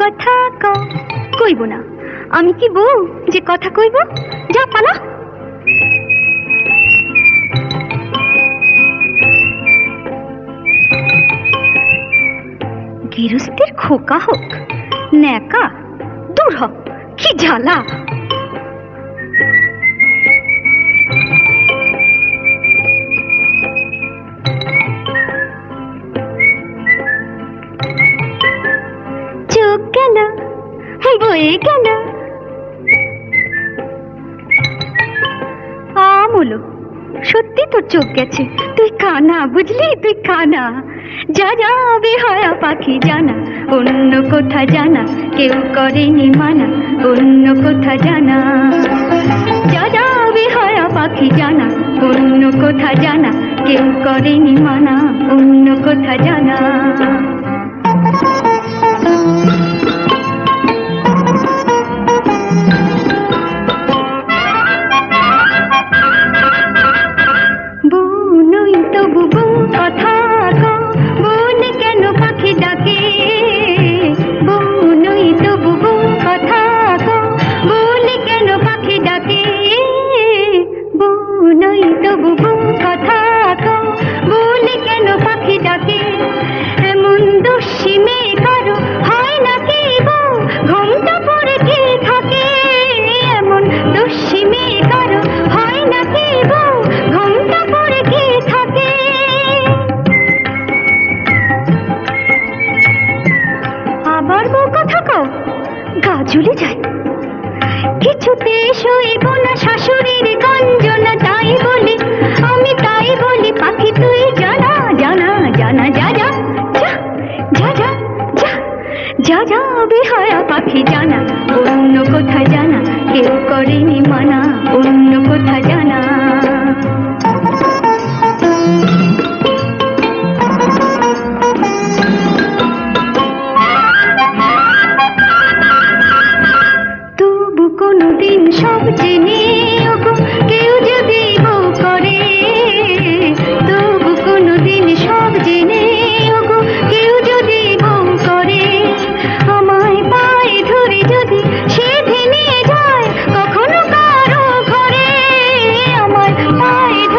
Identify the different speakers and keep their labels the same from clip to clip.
Speaker 1: কথা ক কইব না। আমি কি বউ যে কথা কইব? যা পালা। গৃহস্থের খোকা হোক, ন্যাকা, দূর হোক কি জ্বালা। বয়ে গেল সত্যি তোর চোখ গেছে তুই কানা বুঝলি তুই কানা যা যাবে হয়া পাখি জানা অন্য কোথা জানা কেউ করেনি মানা অন্য কোথা জানা যা যাবে হয়া পাখি জানা অন্য কোথা জানা কেউ করেনি মানা অন্য কোথা জানা ঝুলে যায়। কিছুতে সইব না শাশুড়ির গঞ্জনা, তাই আমি তাই বলি, পাখি তুই জানা জানা জানা, যা যা যা যা যা যা যা যা পাখি জানা, অন্য কোথা জানা, কেউ করেনি মানা, অন্য কোথা জানা।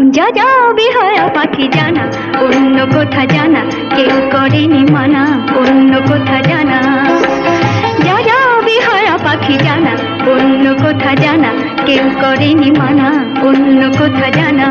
Speaker 1: এখন যা যা বিহায়া পাখি জানা অন্য কথা জানা, কেউ করেনি মানা অন্য কথা জানা। যা যা বিহায়া পাখি জানা অন্য কথা জানা, কেউ করেনি মানা অন্য কথা জানা।